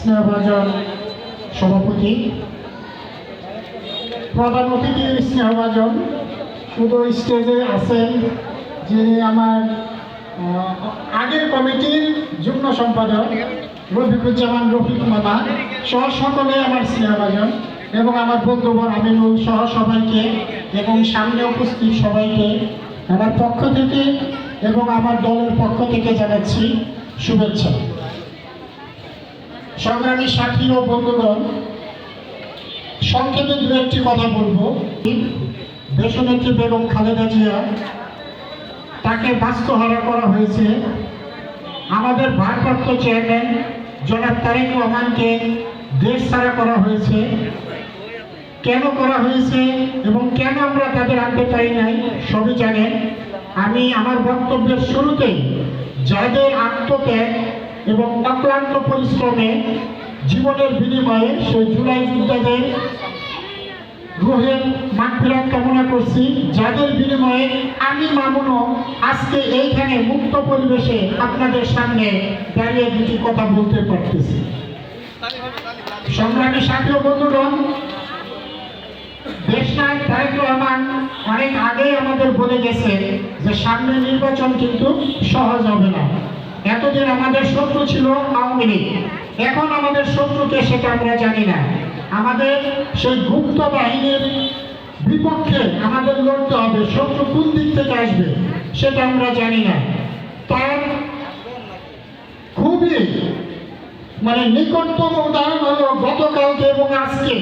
স্নেহভাজন সভাপতি, প্রধান অতিথি স্নেহভাজন শুধু স্টেজে আছেন যিনি আমার আগের কমিটির যুগ্ম সম্পাদক রফিকুজ্জামান রফিক মামা সহ সকলে আমার স্নেহভাজন এবং আমার বন্ধুবর আমিনুল সহ সবাইকে এবং সামনে উপস্থিত সবাইকে আমার পক্ষ থেকে এবং আমার দলের পক্ষ থেকে জানাচ্ছি শুভেচ্ছা। সংগ্রামী সাথী ও বন্ধুগণ, সংক্ষেপে দু একটি কথা বলব। দেশনেত্রী বেগম খালেদা জিয়া, তাকে বাস্তুহারা করা হয়েছে। আমাদের ভারপ্রাপ্ত চেয়ারম্যান জনাব তারেক রহমানকে দেশ ছাড়া করা হয়েছে। কেন করা হয়েছে এবং কেন আমরা তাদের আনতে পারি নাই, সবই জানেন। আমি আমার বক্তব্যের শুরুতেই যাদের আত্মত্যাগ এবং অক্লান্ত পরিশ্রমে জীবনের বিনিময়ে সেই জুলাই যোদ্ধাদের রুহের মাগফিরাত কামনা করছি। যাদের বিনিময়ে আমি মামুনও আজকে এইখানে মুক্ত পরিবেশে আপনাদের সামনে দাঁড়িয়ে দুটি কথা বলতে পারতেছি। সংগ্রামী সাথী বন্ধুগণ, দেশনায়ক তারেক রহমান অনেক আগেই আমাদের বলে গেছে যে সামনে নির্বাচন কিন্তু সহজ হবে না। এতদিন আমাদের শত্রু ছিল আওয়ামী লীগ। এখন আমাদের শত্রুকে সেটা আমরা জানি না। আমাদের সেই গুপ্ত বাহিনীর বিপক্ষে আমাদের লড়তে হবে। শত্রু কোন দিক থেকে আসবে সেটা আমরা জানি না। তার খুবই মানে নিকটতম উদাহরণ হলো গতকালকে এবং আজকে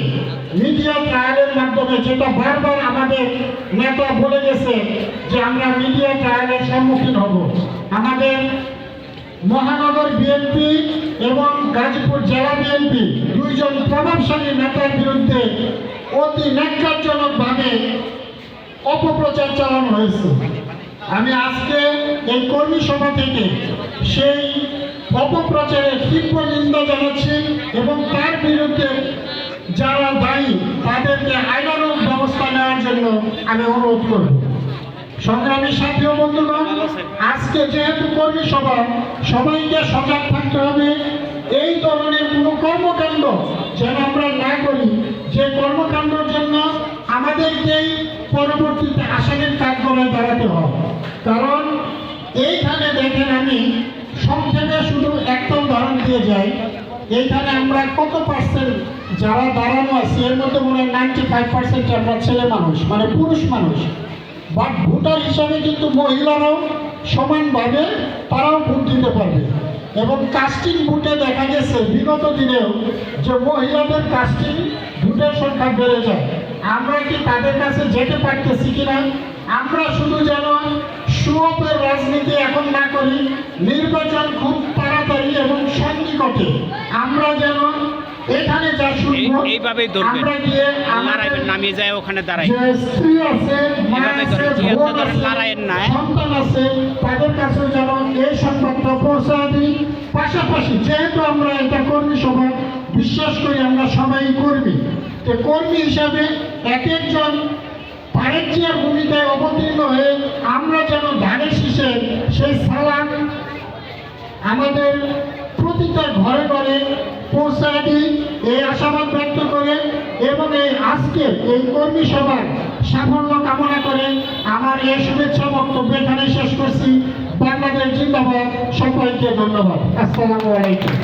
মিডিয়া ট্রায়ালের মাধ্যমে যেটা বারবার আমাদের নেতা বলে গেছে যে আমরা মিডিয়া ট্রায়ালের সম্মুখীন হব। আমাদের মহানগর বিএনপি এবং গাজীপুর জেলা বিএনপি দুইজন প্রভাবশালী নেতার বিরুদ্ধে অতি ন্যাক্কারজনকভাবে অপপ্রচার চালানো হয়েছে। আমি আজকে এই কর্মী সভা থেকে সেই অপপ্রচারের তীব্র নিন্দা জানাচ্ছি এবং তার বিরুদ্ধে যারা দায়ী তাদেরকে আইনানুগ ব্যবস্থা নেওয়ার জন্য আমি অনুরোধ করব। সংগ্রামী সাথী ও বন্ধুগণ আজকে যেহেতু কর্মী সভা সবাইকে সজাগ থাকতে হবে। এই ধরনের কোনো কর্মকাণ্ড যেন আমরা না করি যে কর্মকাণ্ডের জন্য আমাদেরকেই পরবর্তীতে আসামের কাঠগড়ে দাঁড়াতে হয় কারণ এইখানে দেখেন আমি সংক্ষেপে শুধু একটা উদাহরণ দিয়ে যাই। এইখানে আমরা কত পার্সেন্ট যারা দাঁড়ানো আছি এর মধ্যে মনে হয় নাইনটি ফাইভ পার্সেন্ট আমরা ছেলে মানুষ মানে পুরুষ মানুষ। বাট ভোটার হিসাবে কিন্তু মহিলারাও সমানভাবে তারাও ভোট দিতে পারবে। এবং কাস্টিং ভোটে দেখা গেছে, বিগত দিনেও যে মহিলাদের কাস্টিং ভোটের সংখ্যা বেড়ে যায়। আমরা কি তাদের কাছে যেতে পারতেছি কিনা? আমরা শুধু যেন সুঅপের রাজনীতি এখন না করি, নির্বাচন খুব তাড়াতাড়ি এবং সন্নিকটে। আমরা যেন এখানে যা শুনব এইভাবেই ধরবেন আমরা লড়াইবেন নামিয়ে যায় ওখানে দাঁড়াই যে স্ত্রী আছে এভাবে ধরেন, লড়াইয়ের নাই। সন্তান আছে তাদের কাছে যেন এই সংবাদটা পৌঁছা দিই। পাশাপাশি যেহেতু আমরা এটা কর্মী সভা বিশ্বাস করি আমরা সবাই কর্মী তো কর্মী হিসাবে এক একজন তারেক জিয়ার ভূমিকায় অবতীর্ণ হয়ে আমরা যেন ধানের শীষে সেই সালাম আমাদের প্রতিটা ঘরে ঘরে পৌঁছায় এই আশাবাদ ব্যক্ত করে এবং এই আজকে এই কর্মী সভার সাফল্য কামনা করে আমার এই শুভেচ্ছা বক্তব্য এখানে শেষ করছি। বাংলাদেশ জিন্দাবাদ। সকলকে ধন্যবাদ। আসসালামু আলাইকুম।